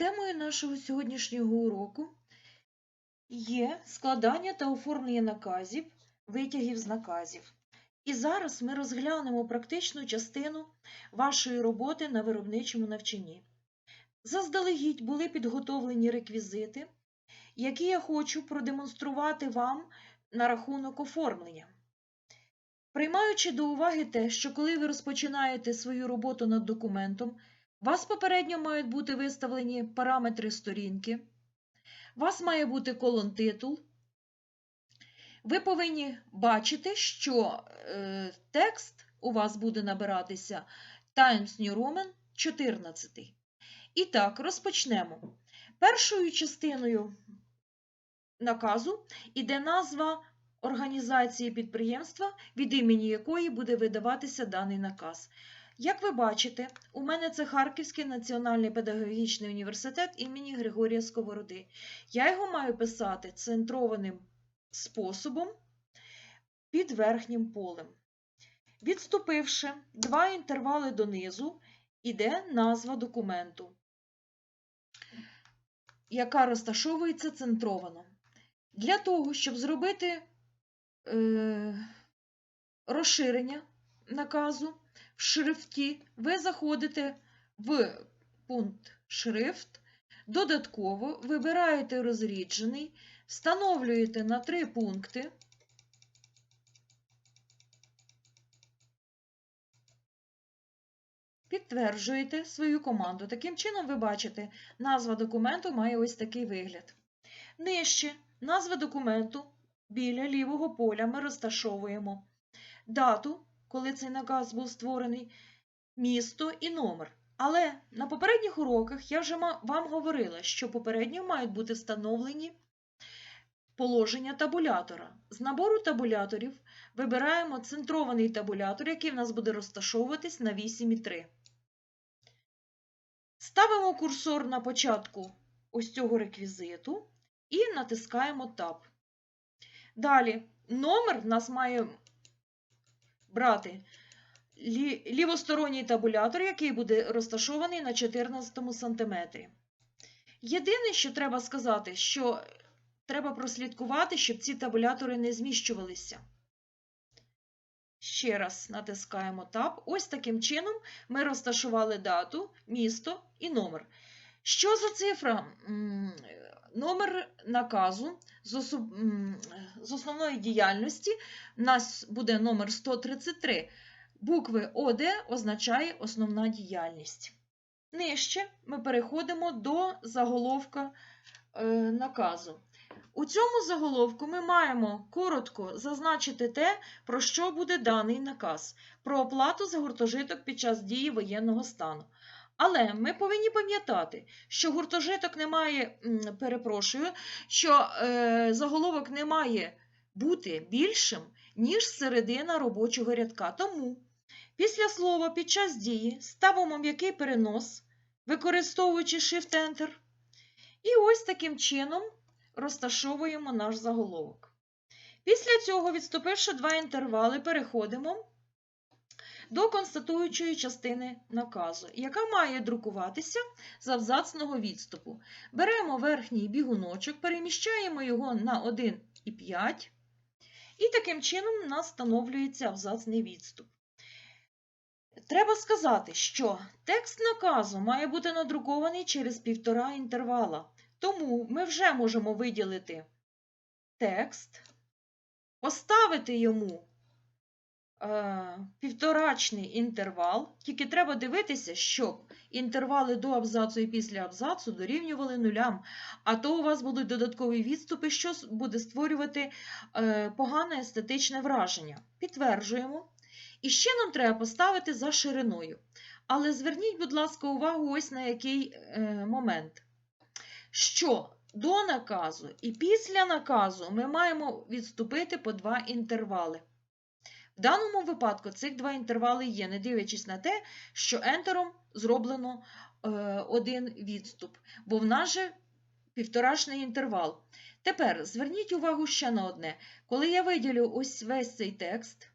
Темою нашого сьогоднішнього уроку є складання та оформлення наказів, витягів з наказів. І зараз ми розглянемо практичну частину вашої роботи на виробничому навчанні. Заздалегідь були підготовлені реквізити, які я хочу продемонструвати вам на рахунок оформлення. Приймаючи до уваги те, що коли ви розпочинаєте свою роботу над документом, у вас попередньо мають бути виставлені параметри сторінки, вас має бути колон титул. Ви повинні бачити, що е, текст у вас буде набиратися Times New Roman 14. І так, розпочнемо. Першою частиною наказу іде назва організації підприємства, від імені якої буде видаватися даний наказ. Як ви бачите, у мене це Харківський національний педагогічний університет імені Григорія Сковороди. Я його маю писати центрованим способом під верхнім полем. Відступивши два інтервали донизу, іде назва документу, яка розташовується центровано. Для того, щоб зробити е, розширення наказу в шрифті, ви заходите в пункт Шрифт, додатково вибираєте розріджений, встановлюєте на три пункти. Підтверджуєте свою команду. Таким чином, ви бачите, назва документу має ось такий вигляд. Нижче назва документу біля лівого поля ми розташовуємо дату, коли цей наказ був створений, місто і номер. Але на попередніх уроках я вже вам говорила, що попередньо мають бути встановлені положення табулятора. З набору табуляторів вибираємо центрований табулятор, який в нас буде розташовуватись на 8,3. Ставимо курсор на початку ось цього реквізиту і натискаємо Tab. Далі номер в нас має брати лівосторонній табулятор, який буде розташований на 14 см. Єдине, що треба сказати, що треба прослідкувати, щоб ці табулятори не зміщувалися. Ще раз натискаємо Tab. Ось таким чином ми розташували дату, місто і номер. Що за цифра? Номер наказу з, особ... з основної діяльності у нас буде номер 133. Букви ОД означає основна діяльність. Нижче ми переходимо до заголовка е, наказу. У цьому заголовку ми маємо коротко зазначити те, про що буде даний наказ, про оплату за гуртожиток під час дії воєнного стану. Але ми повинні пам'ятати, що гуртожиток не має, перепрошую, що е, заголовок не має бути більшим, ніж середина робочого рядка. Тому після слова під час дії ставимо м'який перенос, використовуючи Shift-Enter. І ось таким чином розташовуємо наш заголовок. Після цього, відступивши два інтервали, переходимо до констатуючої частини наказу, яка має друкуватися з абзацного відступу. Беремо верхній бігуночок, переміщаємо його на 1,5, і таким чином у нас встановлюється абзацний відступ. Треба сказати, що текст наказу має бути надрукований через півтора інтервала. Тому ми вже можемо виділити текст, поставити йому півторачний інтервал, тільки треба дивитися, щоб інтервали до абзацу і після абзацу дорівнювали нулям, а то у вас будуть додаткові відступи, що буде створювати е, погане естетичне враження. Підтверджуємо. І ще нам треба поставити за шириною. Але зверніть, будь ласка, увагу ось на який е, момент що до наказу і після наказу ми маємо відступити по два інтервали. В даному випадку цих два інтервали є, не дивлячись на те, що ентером зроблено е, один відступ, бо в нас же півторашний інтервал. Тепер зверніть увагу ще на одне. Коли я виділю ось весь цей текст,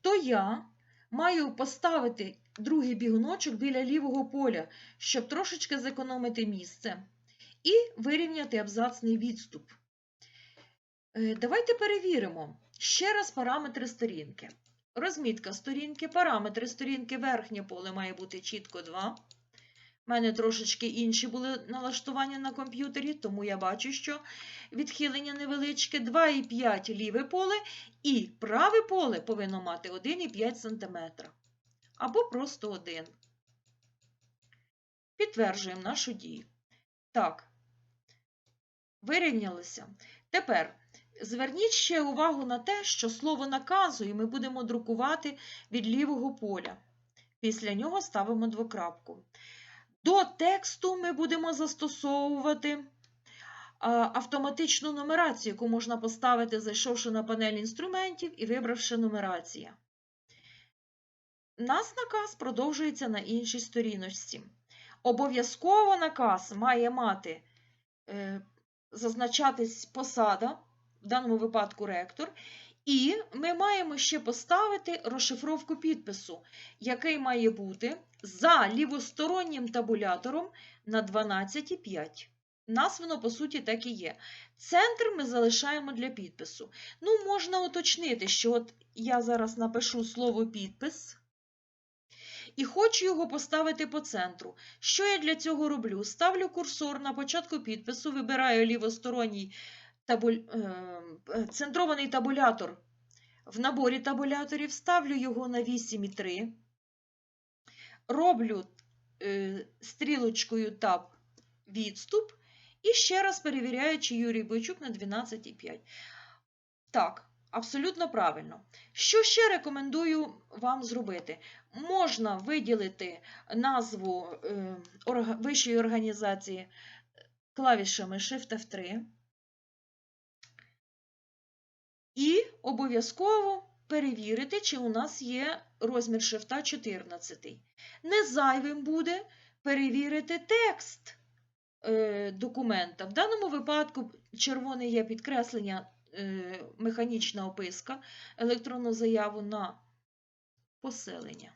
то я маю поставити другий бігуночок біля лівого поля, щоб трошечки зекономити місце, і вирівняти абзацний відступ. Е, Давайте перевіримо ще раз параметри сторінки. Розмітка сторінки, параметри сторінки, верхнє поле має бути чітко 2. У мене трошечки інші були налаштування на комп'ютері, тому я бачу, що відхилення невеличке 2,5 ліве поле і праве поле повинно мати 1,5 см. Або просто 1. Підтверджуємо нашу дію. Так, вирівнялися. Тепер зверніть ще увагу на те, що слово наказує ми будемо друкувати від лівого поля. Після нього ставимо двокрапку. До тексту ми будемо застосовувати автоматичну нумерацію, яку можна поставити, зайшовши на панель інструментів і вибравши нумерація. Нас наказ продовжується на іншій сторіночці. Обов'язково наказ має мати е, зазначатись посада, в даному випадку ректор, і ми маємо ще поставити розшифровку підпису, який має бути за лівостороннім табулятором на 12,5. Нас воно, по суті, так і є. Центр ми залишаємо для підпису. Ну, можна уточнити, що от я зараз напишу слово підпис і хочу його поставити по центру. Що я для цього роблю? Ставлю курсор на початку підпису, вибираю лівосторонній табуль... е, е, центрований табулятор в наборі табуляторів, ставлю його на 8,3, роблю е, стрілочкою таб відступ і ще раз перевіряю, чи Юрій Бойчук на 12,5. Так, абсолютно правильно. Що ще рекомендую вам зробити? Можна виділити назву е, вищої організації клавішами Shift F3. І обов'язково перевірити, чи у нас є розмір шрифта 14. Не зайвим буде перевірити текст е, документа. В даному випадку червоне є підкреслення е, механічна описка, електронну заяву на поселення.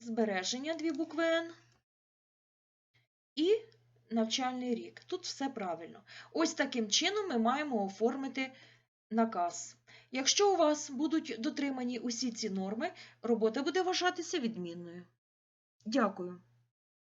Збереження дві букви N і навчальний рік. Тут все правильно. Ось таким чином ми маємо оформити наказ. Якщо у вас будуть дотримані усі ці норми, робота буде вважатися відмінною. Дякую.